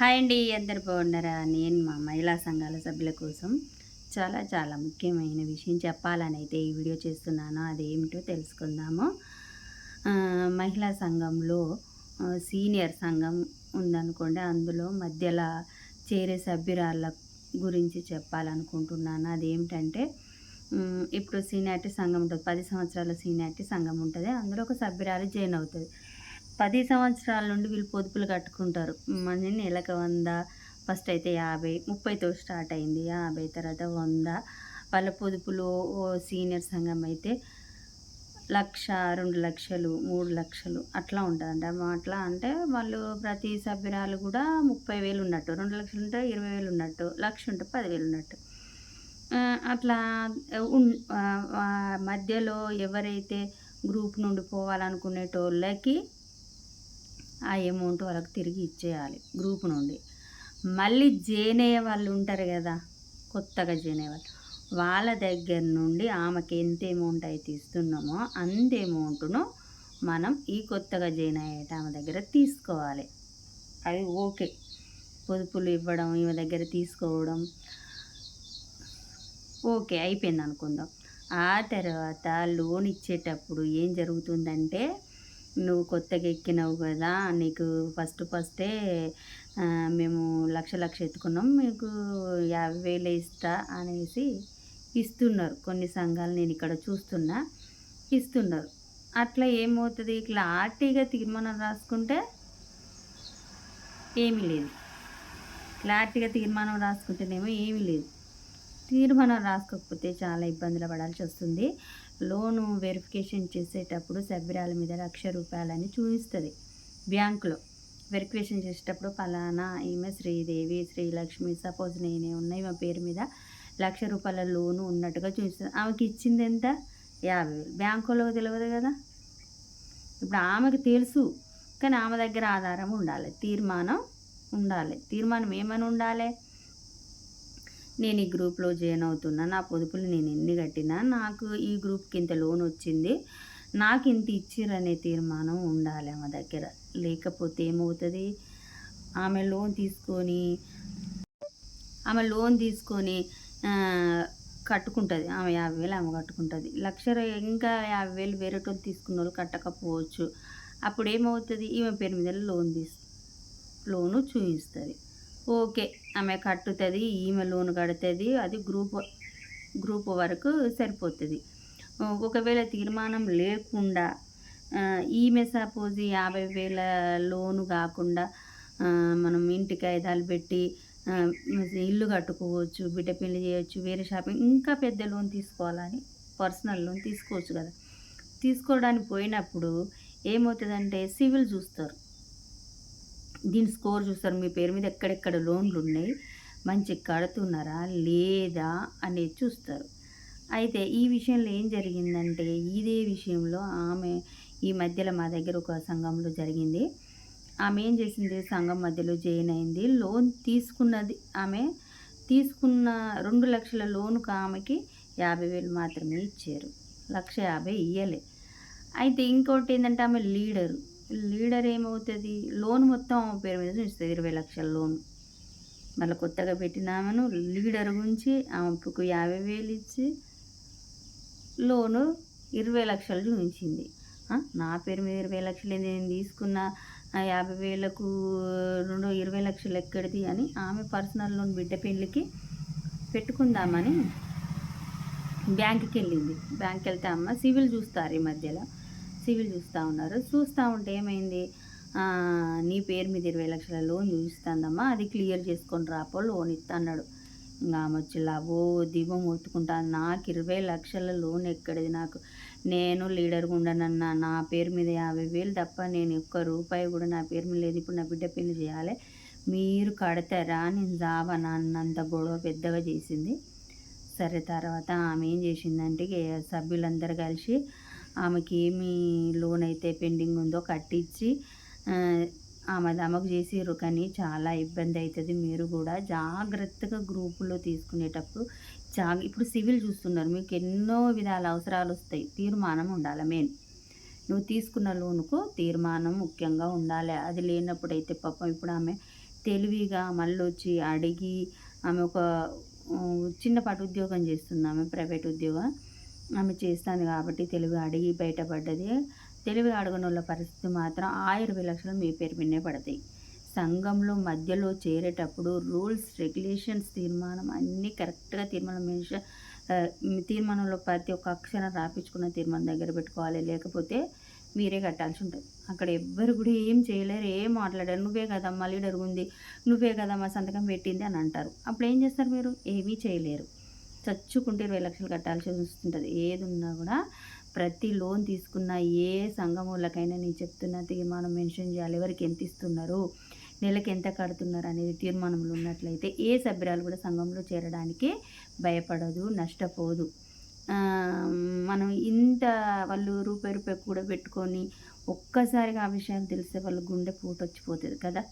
Hi అండి అందరు బాగున్నారా? నేను మా మహిళా సంఘాల సభ్యుల కోసం చాలా చాలా ముఖ్యమైన విషయం చెప్పాలని అయితే ఈ వీడియో చేస్తున్నాను. అదేమిటో తెలుసుకుందాము. మహిళా సంఘంలో సీనియర్ సంఘం ఉందనుకోండి అందులో మధ్యలో చేరే సభ్యురాళ్ళ గురించి చెప్పాలనుకుంటున్నాను. అదేమిటంటే ఇప్పుడు సీనియారిటీ సంఘం ఉంటుంది పది సంవత్సరాల సీనియారిటీ సంఘం ఉంటుంది అందులో ఒక సభ్యురాలు జాయిన్ అవుతుంది. పది సంవత్సరాల నుండి వీళ్ళు పొదుపులు కట్టుకుంటారు. మన నెలకు వంద ఫస్ట్ అయితే యాభై ముప్పైతో స్టార్ట్ అయింది. యాభై తర్వాత వంద. వాళ్ళ పొదుపులు సీనియర్ సంఘం అయితే లక్ష రెండు లక్షలు మూడు లక్షలు అట్లా ఉంటుందంట. అట్లా అంటే వాళ్ళు ప్రతి సభ్యురాలు కూడా ముప్పై వేలు ఉన్నట్టు రెండు లక్షలు ఉంటే ఇరవై వేలు ఉన్నట్టు లక్ష ఉంటే పదివేలు ఉన్నట్టు. అట్లా మధ్యలో ఎవరైతే గ్రూప్ నుండి పోవాలనుకునేటోళ్ళకి ఆ అమౌంట్ వాళ్ళకి తిరిగి ఇచ్చేయాలి గ్రూప్ నుండి. మళ్ళీ జాయిన్ వాళ్ళు ఉంటారు కదా కొత్తగా జాయిన్ వాళ్ళు వాళ్ళ దగ్గర నుండి ఆమెకి ఎంత అమౌంట్ అయితే ఇస్తున్నామో అంత అమౌంట్ను మనం ఈ కొత్తగా జాయిన్ అయ్యేట ఆమె దగ్గర తీసుకోవాలి. అది ఓకే. పొదుపులు ఇవ్వడం ఈమె దగ్గర తీసుకోవడం ఓకే అయిపోయింది అనుకుందాం ఆ తర్వాత లోన్ ఇచ్చేటప్పుడు ఏం జరుగుతుందంటే నువ్వు కొత్తగా ఎక్కినావు కదా నీకు ఫస్ట్ ఫస్టే మేము లక్ష లక్ష ఎత్తుకున్నాం మీకు యాభై వేలు ఇస్తా అనేసి ఇస్తున్నారు. కొన్ని సంఘాలు నేను ఇక్కడ చూస్తున్నా ఇస్తున్నారు. అట్లా ఏమవుతుంది? క్లారిటీగా తీర్మానం రాసుకుంటే ఏమీ లేదు. క్లారిటీగా తీర్మానం రాసుకుంటేనేమో ఏమీ లేదు. తీర్మానం రాసుకోకపోతే చాలా ఇబ్బందులు పడాల్సి వస్తుంది. లోను వెరిఫికేషన్ చేసేటప్పుడు సభ్యురాల మీద లక్ష రూపాయలని చూపిస్తుంది. బ్యాంకులో వెరిఫికేషన్ చేసేటప్పుడు ఫలానా ఈమె శ్రీదేవి శ్రీలక్ష్మి సపోజ్ నేనే ఉన్నా ఈమె పేరు మీద లక్ష రూపాయల లోను ఉన్నట్టుగా చూపిస్తుంది. ఆమెకి ఇచ్చింది ఎంత? యాభై వేలు. బ్యాంకులో తెలియదు కదా? ఇప్పుడు ఆమెకు తెలుసు కానీ ఆమె దగ్గర ఆధారం ఉండాలి తీర్మానం ఉండాలి. తీర్మానం ఏమని ఉండాలి? నేను ఈ గ్రూప్లో జాయిన్ అవుతున్నా నా పొదుపులు నేను ఎన్ని కట్టినా నాకు ఈ గ్రూప్కి ఇంత లోన్ వచ్చింది నాకు ఇంత ఇచ్చిరనే తీర్మానం ఉండాలి ఆమె దగ్గర. లేకపోతే ఏమవుతుంది? ఆమె లోన్ తీసుకొని ఆమె లోన్ తీసుకొని కట్టుకుంటుంది. ఆమె యాభై వేలు ఆమె కట్టుకుంటుంది. లక్ష ఇంకా యాభై వేలు వేరేటోళ్ళు తీసుకున్న వాళ్ళు కట్టకపోవచ్చు. అప్పుడు ఏమవుతుంది ఈమె పేరు మీద లోన్ తీసు లోను చూపిస్తుంది. ఓకే. ఆమె కట్టుతుంది ఈమె లోన్ కడుతుంది అది గ్రూప్ గ్రూప్ వరకు సరిపోతుంది. ఒకవేళ తీర్మానం లేకుండా ఈమె సపోజ్ యాభై వేల లోను కాకుండా మనం ఇంటికి ఐదాలు పెట్టి ఇల్లు కట్టుకోవచ్చు బిడ్డ పెళ్ళి చేయొచ్చు వేరే షాపింగ్ ఇంకా పెద్ద లోన్ తీసుకోవాలని పర్సనల్ లోన్ తీసుకోవచ్చు కదా. తీసుకోవడానికి పోయినప్పుడు ఏమవుతుందంటే సివిల్ చూస్తారు. దీని స్కోర్ చూస్తారు. మీ పేరు మీద ఎక్కడెక్కడ లోన్లు ఉన్నాయి? మంచి కడుతున్నారా? లేదా? అనేది చూస్తారు. అయితే ఈ విషయంలో ఏం జరిగిందంటే ఇదే విషయంలో ఆమె ఈ మధ్యలో మా దగ్గర ఒక సంఘంలో జరిగింది. ఆమె ఏం చేసింది? సంఘం మధ్యలో జాయిన్ అయింది. లోన్ తీసుకున్నది ఆమె తీసుకున్న రెండు లక్షల లోనుకు ఆమెకి యాభై వేలు మాత్రమే ఇచ్చారు. లక్ష యాభై ఇయ్యలే. అయితే ఇంకోటి ఏంటంటే ఆమె లీడరు. లీడర్ ఏమవుతుంది? లోన్ మొత్తం ఆమె పేరు మీద చూస్తుంది ఇరవై లక్షల లోన్. మళ్ళీ కొత్తగా పెట్టిన ఆమెను లీడర్ గురించి ఆమెకు యాభై వేలు ఇచ్చి లోను ఇరవై లక్షలు చూపించింది. నా పేరు మీద ఇరవై లక్షలు నేను తీసుకున్న యాభై వేలకు రెండు ఇరవై లక్షలు ఎక్కడిది అని ఆమె పర్సనల్ లోన్ బిడ్డ పెళ్ళికి పెట్టుకుందామని బ్యాంక్కి వెళ్ళింది. బ్యాంక్కి వెళ్తే అమ్మ సివిల్ చూస్తారు ఈ మధ్యలో. సివిల్ చూస్తూ ఉన్నారు. చూస్తూ ఉంటే ఏమైంది? నీ పేరు మీద ఇరవై లక్షల లోన్ చూపిస్తుందమ్మా అది క్లియర్ చేసుకొని రాపో లోన్ ఇస్తా అన్నాడు. ఇంకా ఆమె వచ్చి లావో దీపం ఒత్తుకుంటా నాకు ఇరవై లక్షల లోన్ ఎక్కడిది నాకు? నేను లీడర్గా ఉండనన్నా నా పేరు మీద యాభై వేలు తప్ప నేను ఒక్క రూపాయి కూడా నా పేరు మీద లేదు. ఇప్పుడు నా బిడ్డ పెళ్ళి చేయాలి. మీరు కడతారా? నేను జావనా అన్నంత గొడవ పెద్దగా చేసింది. సరే తర్వాత ఆమె ఏం చేసిందంటే సభ్యులందరూ కలిసి ఆమెకి ఏమి లోన్ అయితే పెండింగ్ ఉందో కట్టించి ఆమె దమకు చేసిర్రు. కానీ చాలా ఇబ్బంది అవుతుంది మీరు కూడా జాగ్రత్తగా గ్రూపులో తీసుకునేటప్పుడు జా ఇప్పుడు సివిల్ చూస్తున్నారు. మీకు ఎన్నో విధాల అవసరాలు వస్తాయి. తీర్మానం ఉండాలి మెయిన్. నువ్వు తీసుకున్న లోనుకు తీర్మానం ముఖ్యంగా ఉండాలి. అది లేనప్పుడు అయితే పాపం ఇప్పుడు ఆమె తెలివిగా మళ్ళీ వచ్చి అడిగి ఆమె ఒక చిన్నపాటి ఉద్యోగం చేస్తుంది. ఆమె ప్రైవేట్ ఉద్యోగం. ఆమె చేస్తాను కాబట్టి తెలుగు అడిగి బయటపడ్డది. తెలివి అడగనోళ్ళ పరిస్థితి మాత్రం ఆ 20,00,000 మీ పేరు పిన్నే పడతాయి. సంఘంలో మధ్యలో చేరేటప్పుడు రూల్స్, రెగ్యులేషన్స్ తీర్మానం అన్నీ కరెక్ట్‌గా తీర్మానం మెన్షన్ తీర్మానంలో ప్రతి ఒక్క అక్షరం రాపించుకున్న తీర్మానం దగ్గర పెట్టుకోవాలి. లేకపోతే మీరే కట్టాల్సి ఉంటుంది అక్కడ ఎవ్వరు కూడా ఏం చేయలేరు. ఏం మాట్లాడరు. "నువ్వే కదమ్మా లీడర్ ఉంది. నువ్వే కదమ్మా సంతకం పెట్టింది" అని అంటారు. అప్పుడు ఏం చేస్తారు మీరు? ఏమీ చేయలేరు. చచ్చుకుంటే ఇరవై లక్షలు కట్టాల్సి వస్తుంటుంది ఏది ఉన్నా కూడా ప్రతి లోన్ తీసుకున్న ఏ సంఘములకైనా నేను చెప్తున్నా తీర్మానం మెన్షన్ చేయాలి. ఎవరికి ఎంత ఇస్తున్నారు? నెలకి ఎంత కడుతున్నారు? అనేది తీర్మానంలో ఉన్నట్లయితే ఏ సభ్యురాలు కూడా సంఘంలో చేరడానికి భయపడదు, నష్టపోదు. మనం ఇంత వాళ్ళు రూపాయి, రూపాయి కూడబెట్టుకొని ఒక్కసారిగా ఆ విషయాలు తెలిస్తే వాళ్ళ గుండె పూటొచ్చిపోతది కదా!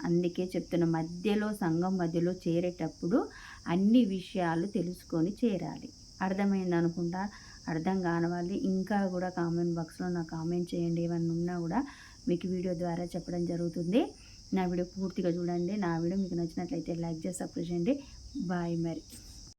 అందుకే చెప్తున్న మధ్యలో సంఘం మధ్యలో చేరేటప్పుడు అన్ని విషయాలు తెలుసుకొని చేరాలి. అర్థమైందనుకుంటా. అర్థం కాని వాళ్ళు ఇంకా కూడా కామెంట్ బాక్స్‌లో నాకు కామెంట్ చేయండి. ఏమన్నా ఉన్నా కూడా మీకు వీడియో ద్వారా చెప్పడం జరుగుతుంది. నా వీడియో పూర్తిగా చూడండి. నా వీడియో మీకు నచ్చినట్లయితే లైక్ చేసి సపోర్ట్ చేయండి. బాయ్ మరి.